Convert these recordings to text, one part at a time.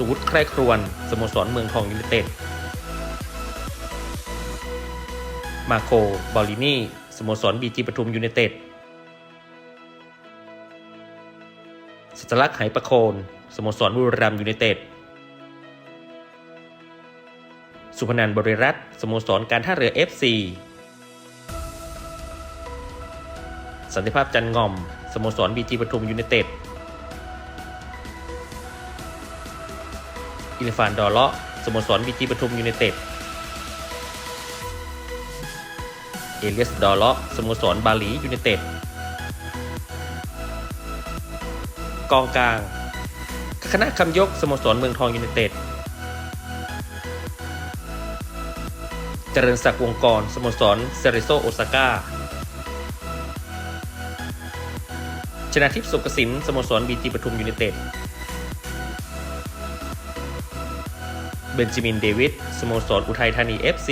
สุวุฒิใคร่ครวญสโมสรเมืองทองยูไนเต็ด มาโค บอลลินีสโมสรบีจีปทุมยูไนเต็ดสัจลักษณ์ไหประโคน สโมสรบุรีรัมย์ยูไนเต็ด สุพนันบริรัตสโมสรการท่าเรือ FC สันติภาพจันงอม สโมสรบีจีปทุมยูไนเต็ด อินฟานดอเลาะสโมสรบีจีปทุมยูไนเต็ด เอเลียสดอเลาะสโมสรบาหลียูไนเต็ด กองกลางคณะคำยกสโมสรเมืองทองยูไนเต็ด เจริญศักดิ์วงกรสโมสรเซริโซโอซาก้าชนะทิพย์สุกสินสโมสรบีจีปทุมยูไนเต็ด เบนจามินเดวิดสโมสรอุทัยธานี FC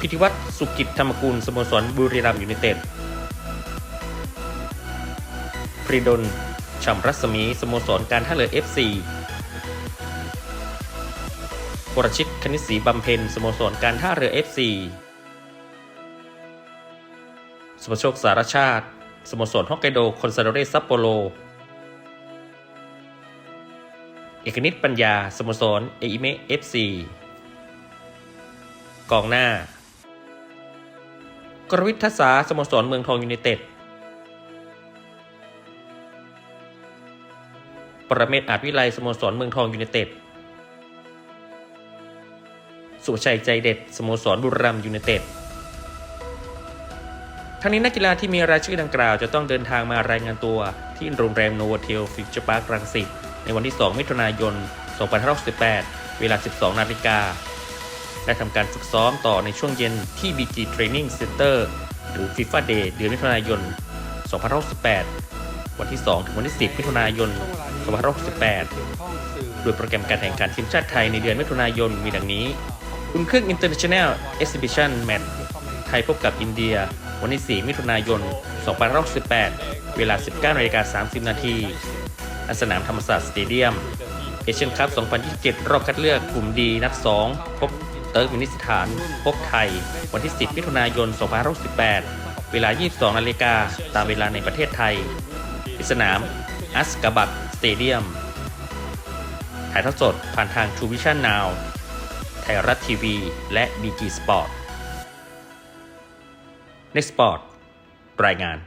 พิธิวัตรสุกิจธรรมกุลสโมสรบุรีรัมย์ยูไนเต็ดพริดลชัมรัศมีสโมสรการท่าเรือ FC วรชิตคณิศรีบำเพ็ญสโมสรการท่าเรือ FC สุภโชคสารชาติสโมสรฮอกไกโดคอนซาโดเรซัปโปโร อกนิตปัญญาสโมสรเออิเมะ FC กองหน้า กรวิททัศสาสโมสรเมืองทองยูไนเต็ด ปรเมศอาจวิไลสโมสรเมืองทองยูไนเต็ด สุชัยใจเด็ดสโมสรบุรีรัมยูไนเต็ด ทั้งนี้นักกีฬาที่มีรายชื่อดังกล่าวจะต้องเดินทางมารายงานตัวที่โรงแรมโนวเทลฟิวเจอร์พาร์ครังสิต ในวันที่ 2 มิถุนายน 2568 เวลา 12 นาฬิกา และทำการฝึกซ้อมต่อในช่วงเย็นที่ BG Training Center หรือ FIFA Day เดือนมิถุนายน 2568 วันที่ 2 ถึงวันที่ 10 มิถุนายน 2568 โดยโปรแกรมการแข่งขันทีมชาติไทยในเดือนมิถุนายนมีดังนี้อุ่นเครื่อง International Exhibition Match ไทยพบกับอินเดีย วันที่ 4 มิถุนายน 2568 เวลา 19นาฬิกา30 นาที ณสนามธรรมศาสตร์สเตเดียม เอเชียนคัพ 2027 รอบคัดเลือกกลุ่มดีนัด 2 พบเติร์กมินิสถาน พบไทย วันที่ 10 มิถุนายน 2568 เวลา 22 นาฬิกาตามเวลาในประเทศไทยที่สนามอัสกาบัตสเตเดียม ถ่ายทอดสดผ่านทาง True Vision Now ไทยรัฐทีวี และ BG Sport Next Sport รายงาน